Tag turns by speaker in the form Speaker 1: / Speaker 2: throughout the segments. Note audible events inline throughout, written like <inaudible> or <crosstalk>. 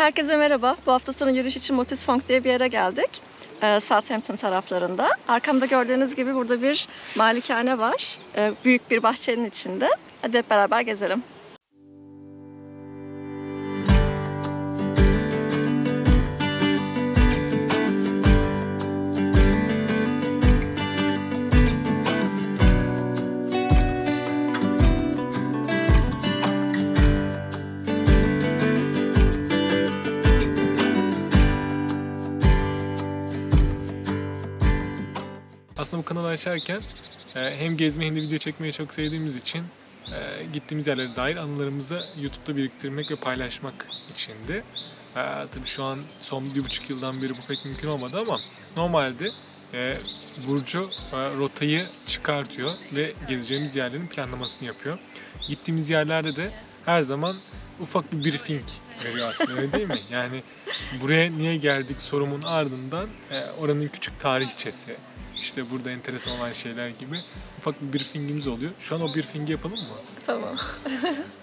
Speaker 1: Herkese merhaba. Bu hafta sonu yürüyüş için Motisfunk diye bir yere geldik. Ee, Southampton taraflarında. Arkamda gördüğünüz gibi burada bir malikane var. Ee, büyük bir bahçenin içinde. Hadi hep beraber gezelim.
Speaker 2: Aslında bu kanalı açarken e, hem gezmeyi hem de video çekmeyi çok sevdiğimiz için e, gittiğimiz yerlere dair anılarımızı YouTube'da biriktirmek ve paylaşmak içindi. E, tabii şu an son bir buçuk yıldan beri bu pek mümkün olmadı ama normalde Burcu rotayı çıkartıyor ve gezeceğimiz yerlerin planlamasını yapıyor. Gittiğimiz yerlerde de her zaman ufak bir briefing veriyor aslında öyle değil mi? <laughs> Yani buraya niye geldik sorumun ardından oranın küçük tarihçesi, işte burada enteresan olan şeyler gibi ufak bir briefingimiz oluyor. Şu an o briefingi yapalım mı?
Speaker 1: Tamam.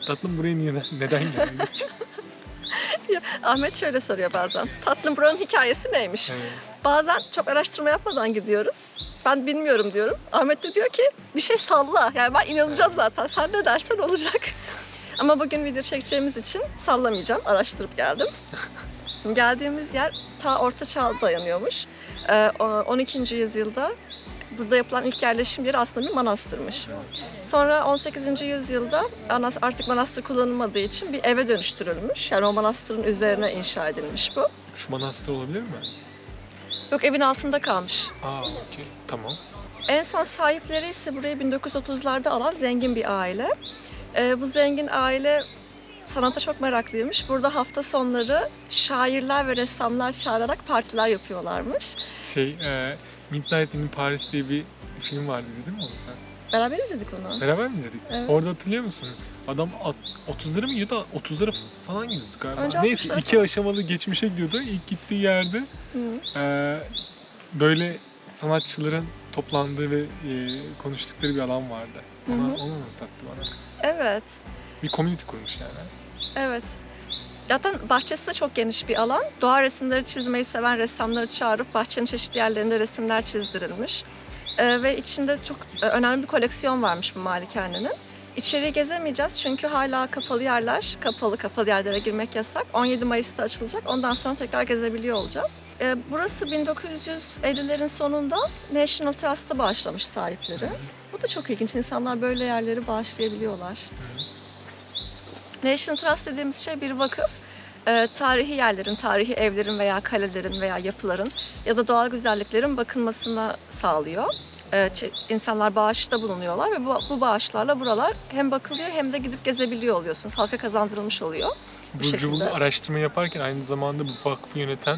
Speaker 2: Tatlım buraya niye, neden geldik? <laughs>
Speaker 1: Ahmet şöyle soruyor bazen. Tatlım buranın hikayesi neymiş?
Speaker 2: Evet.
Speaker 1: Bazen çok araştırma yapmadan gidiyoruz. Ben bilmiyorum diyorum. Ahmet de diyor ki bir şey salla. Yani ben inanacağım zaten. Sen ne dersen olacak. <laughs> Ama bugün video çekeceğimiz için sallamayacağım. Araştırıp geldim. <laughs> Geldiğimiz yer ta Orta Çağ'a dayanıyormuş. Ee, o- 12. yüzyılda burada yapılan ilk yerleşim yeri aslında bir manastırmış. Sonra 18. yüzyılda artık manastır kullanılmadığı için bir eve dönüştürülmüş. Yani o manastırın üzerine inşa edilmiş bu.
Speaker 2: Şu manastır olabilir mi?
Speaker 1: Yok evin altında kalmış.
Speaker 2: Aa okey tamam.
Speaker 1: En son sahipleri ise burayı 1930'larda alan zengin bir aile. Ee, bu zengin aile sanata çok meraklıymış. Burada hafta sonları şairler ve ressamlar çağırarak partiler yapıyorlarmış.
Speaker 2: Şey e, Midnight in Paris diye bir film vardı izledin mi onu sen?
Speaker 1: Beraber izledik onu.
Speaker 2: Beraber mi izledik?
Speaker 1: Evet.
Speaker 2: Orada hatırlıyor musun? Adam at- 30'lara mı gidiyordu? 30'lara falan gidiyordu galiba.
Speaker 1: Önce
Speaker 2: Neyse
Speaker 1: 60'lara
Speaker 2: iki aşamalı geçmişe gidiyordu. İlk gittiği yerde
Speaker 1: Hı.
Speaker 2: e, böyle sanatçıların toplandığı ve e, konuştukları bir alan vardı. Ona, onu mu sattı bana?
Speaker 1: Evet,
Speaker 2: Bir community kurmuş yani.
Speaker 1: Evet. Zaten bahçesi de çok geniş bir alan. Doğa resimleri çizmeyi seven ressamları çağırıp bahçenin çeşitli yerlerinde resimler çizdirilmiş. Ee, ve içinde çok e, önemli bir koleksiyon varmış bu malikanenin. İçeriği gezemeyeceğiz çünkü hala kapalı yerler, kapalı kapalı yerlere girmek yasak. 17 Mayıs'ta açılacak. Ondan sonra tekrar gezebiliyor olacağız. Ee, burası 1950'lerin sonunda National Trust'a bağışlamış sahipleri. Bu da çok ilginç. İnsanlar böyle yerleri bağışlayabiliyorlar. National Trust dediğimiz şey bir vakıf. Ee, tarihi yerlerin, tarihi evlerin veya kalelerin veya yapıların ya da doğal güzelliklerin bakılmasına sağlıyor. Çe- insanlar bağışta bulunuyorlar ve bu, bu bağışlarla buralar hem bakılıyor hem de gidip gezebiliyor oluyorsunuz. Halka kazandırılmış oluyor. Bu
Speaker 2: Burcu bu araştırma yaparken aynı zamanda bu vakfı yöneten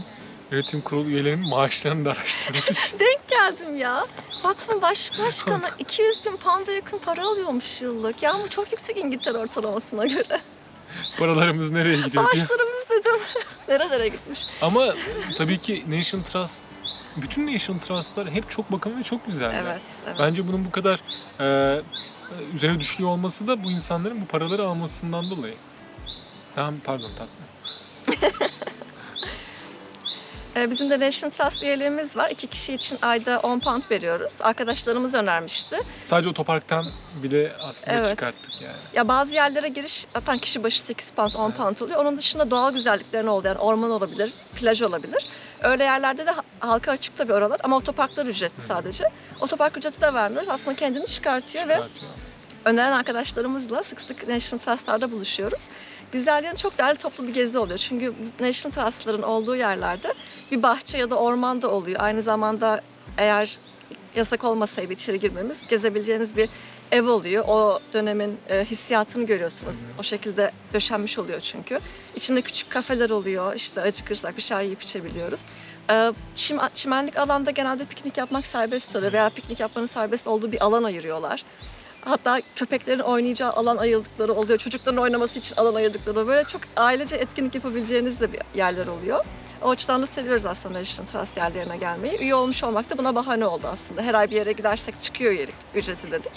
Speaker 2: yönetim kurulu üyelerinin maaşlarını da araştırmış. <laughs>
Speaker 1: Denk geldim ya. Vakfın baş başkanı 200 bin pound'a yakın para alıyormuş yıllık. Ya bu çok yüksek İngiltere ortalamasına göre.
Speaker 2: Paralarımız nereye gidiyor diye.
Speaker 1: Bağışlarımız dedim. <laughs> Nerelere gitmiş.
Speaker 2: Ama tabii ki Nation Trust, bütün Nation Trust'lar hep çok bakımlı ve çok güzeller.
Speaker 1: Evet, evet.
Speaker 2: Bence bunun bu kadar e, üzerine düşülüyor olması da bu insanların bu paraları almasından dolayı. Tamam pardon tatlım.
Speaker 1: Ee, Bizim de Nation Trust üyeliğimiz var. İki kişi için ayda 10 pound veriyoruz. Arkadaşlarımız önermişti.
Speaker 2: Sadece otoparktan bile aslında
Speaker 1: Evet.
Speaker 2: çıkarttık yani.
Speaker 1: Ya bazı yerlere giriş zaten kişi başı 8 pound, 10 pound oluyor. Onun dışında doğal güzelliklerin olduğu yani orman olabilir, plaj olabilir. Öyle yerlerde de ha- halka açık tabii oralar ama otoparklar ücretli
Speaker 2: Hı.
Speaker 1: sadece. Otopark ücreti de vermiyoruz. Aslında kendini çıkartıyor ve
Speaker 2: Çıkartıyor.
Speaker 1: öneren arkadaşlarımızla sık sık National Trust'larda buluşuyoruz. Güzel yanı çok değerli toplu bir gezi oluyor. Çünkü National Trust'ların olduğu yerlerde bir bahçe ya da orman da oluyor. Aynı zamanda eğer yasak olmasaydı içeri girmemiz gezebileceğiniz bir ev oluyor. O dönemin e, hissiyatını görüyorsunuz. O şekilde döşenmiş oluyor çünkü. İçinde küçük kafeler oluyor. İşte acıkırsak bir şeyler yiyip içebiliyoruz. E, çim, çimenlik alanda genelde piknik yapmak serbest oluyor veya piknik yapmanın serbest olduğu bir alan ayırıyorlar. Hatta köpeklerin oynayacağı alan ayırdıkları oluyor. Çocukların oynaması için alan ayırdıkları oluyor. Böyle çok ailece etkinlik yapabileceğiniz de bir yerler oluyor. O açıdan da seviyoruz aslında National Trust yerlerine gelmeyi. Üye olmuş olmak da buna bahane oldu aslında. Her ay bir yere gidersek çıkıyor üyelik ücreti dedik.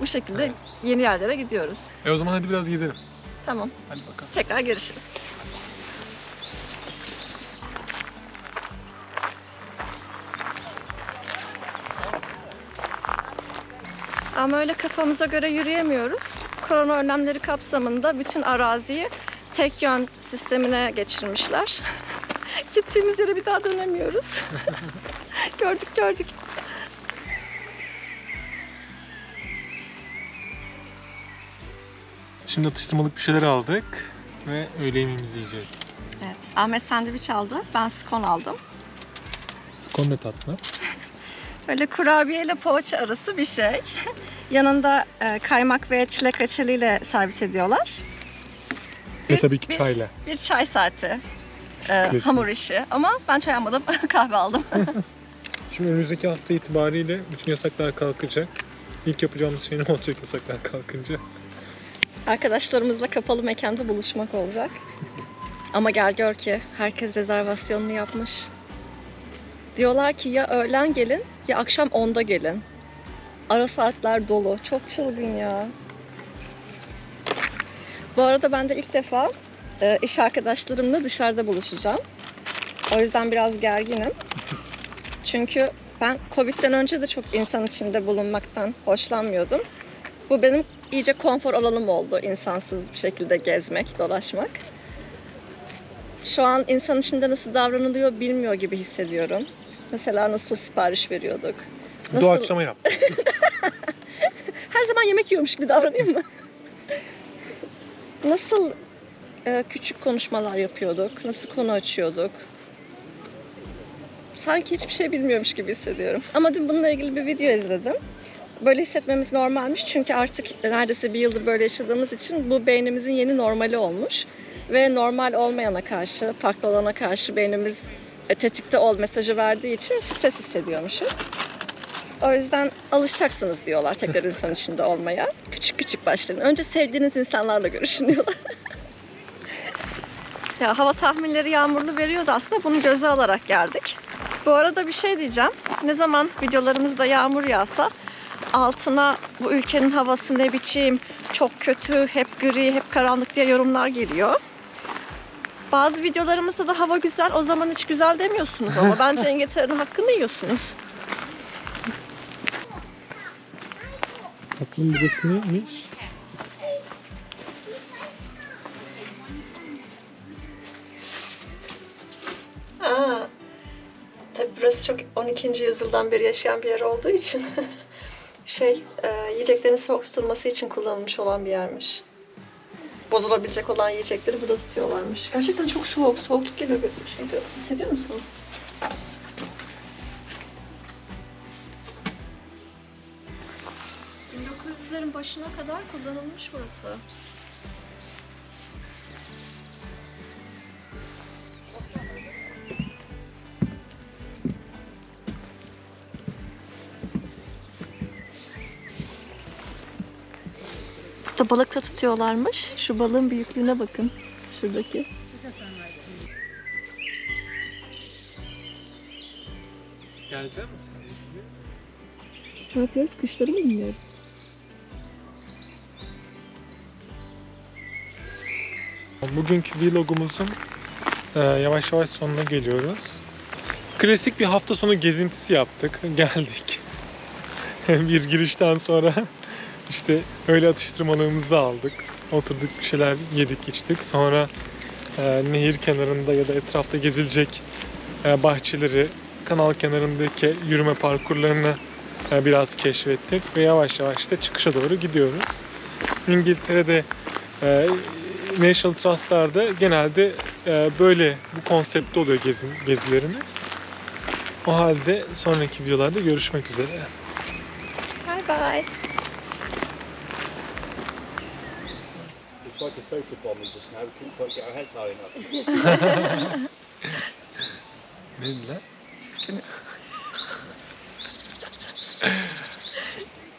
Speaker 1: Bu şekilde
Speaker 2: Evet.
Speaker 1: yeni yerlere gidiyoruz.
Speaker 2: E o zaman hadi biraz gezelim.
Speaker 1: Tamam.
Speaker 2: Hadi bakalım.
Speaker 1: Tekrar görüşürüz. Ama öyle kafamıza göre yürüyemiyoruz. Korona önlemleri kapsamında bütün araziyi tek yön sistemine geçirmişler. <laughs> Gittiğimiz yere bir daha dönemiyoruz. <laughs> gördük gördük.
Speaker 2: Şimdi atıştırmalık bir şeyler aldık ve öğle yemeğimizi yiyeceğiz.
Speaker 1: Evet, Ahmet sandviç aldı. Ben skon aldım.
Speaker 2: Skon ne tatlı?
Speaker 1: Böyle kurabiye ile poğaça arası bir şey. <laughs> Yanında e, kaymak ve çilek reçeliyle servis ediyorlar.
Speaker 2: Ve
Speaker 1: Bir-
Speaker 2: tabii ki
Speaker 1: bir-
Speaker 2: çayla.
Speaker 1: Bir çay saati. E, hamur işi. Ama ben çay almadım, <laughs> kahve aldım. <laughs>
Speaker 2: Şimdi önümüzdeki hafta itibariyle bütün yasaklar kalkacak. İlk yapacağımız şey ne olacak yasaklar kalkınca?
Speaker 1: Arkadaşlarımızla kapalı mekanda buluşmak olacak. Ama gel gör ki herkes rezervasyonunu yapmış. Diyorlar ki ya öğlen gelin ya akşam 10'da gelin. Ara saatler dolu. Çok çılgın ya. Bu arada ben de ilk defa e, iş arkadaşlarımla dışarıda buluşacağım. O yüzden biraz gerginim. Çünkü ben Covid'den önce de çok insan içinde bulunmaktan hoşlanmıyordum. Bu benim iyice konfor alanım oldu insansız bir şekilde gezmek, dolaşmak. Şu an insan içinde nasıl davranılıyor bilmiyor gibi hissediyorum. Mesela nasıl sipariş veriyorduk. Nasıl...
Speaker 2: Doğaçlama yap. <laughs>
Speaker 1: Her zaman yemek yiyormuş gibi davranayım mı? nasıl e, küçük konuşmalar yapıyorduk, nasıl konu açıyorduk. Sanki hiçbir şey bilmiyormuş gibi hissediyorum. Ama dün bununla ilgili bir video izledim. Böyle hissetmemiz normalmiş çünkü artık neredeyse bir yıldır böyle yaşadığımız için bu beynimizin yeni normali olmuş. Ve normal olmayana karşı, farklı olana karşı beynimiz tetikte ol mesajı verdiği için stres hissediyormuşuz. O yüzden alışacaksınız diyorlar tekrar <laughs> insan içinde olmaya. Küçük küçük başlayın. Önce sevdiğiniz insanlarla görüşün diyorlar. <laughs> ya hava tahminleri yağmurlu veriyordu aslında bunu göze alarak geldik. Bu arada bir şey diyeceğim. Ne zaman videolarımızda yağmur yağsa altına bu ülkenin havası ne biçim, çok kötü, hep gri, hep karanlık diye yorumlar geliyor. Bazı videolarımızda da hava güzel, o zaman hiç güzel demiyorsunuz ama <laughs> bence İngiltere'nin hakkını yiyorsunuz.
Speaker 2: Tatlının burası neymiş?
Speaker 1: Aa, tabii burası çok 12. yüzyıldan beri yaşayan bir yer olduğu için <laughs> şey e, yiyeceklerin soğuk tutulması için kullanılmış olan bir yermiş. Bozulabilecek olan yiyecekleri burada tutuyorlarmış. Gerçekten çok soğuk, soğukluk geliyor bir şeyde. Hissediyor musun? ...1900'lerin başına kadar kullanılmış burası. Burada balık da tutuyorlarmış. Şu balığın büyüklüğüne bakın. Şuradaki.
Speaker 2: Gelecek misin?
Speaker 1: Ne yapıyoruz? Kuşları mı dinliyoruz?
Speaker 2: Bugünkü vlogumuzun e, yavaş yavaş sonuna geliyoruz. Klasik bir hafta sonu gezintisi yaptık. <laughs> Geldik. <laughs> bir girişten sonra işte öyle atıştırmalığımızı aldık. Oturduk bir şeyler yedik içtik. Sonra e, nehir kenarında ya da etrafta gezilecek e, bahçeleri, kanal kenarındaki yürüme parkurlarını e, biraz keşfettik ve yavaş yavaş da çıkışa doğru gidiyoruz. İngiltere'de e, National Trust'larda genelde e, böyle bu konseptte oluyor gezi, gezilerimiz. O halde sonraki videolarda görüşmek üzere.
Speaker 1: Bye bye.
Speaker 3: Tried to photobomb them just now. We couldn't quite get our heads high enough. <laughs>
Speaker 2: Ne dediler?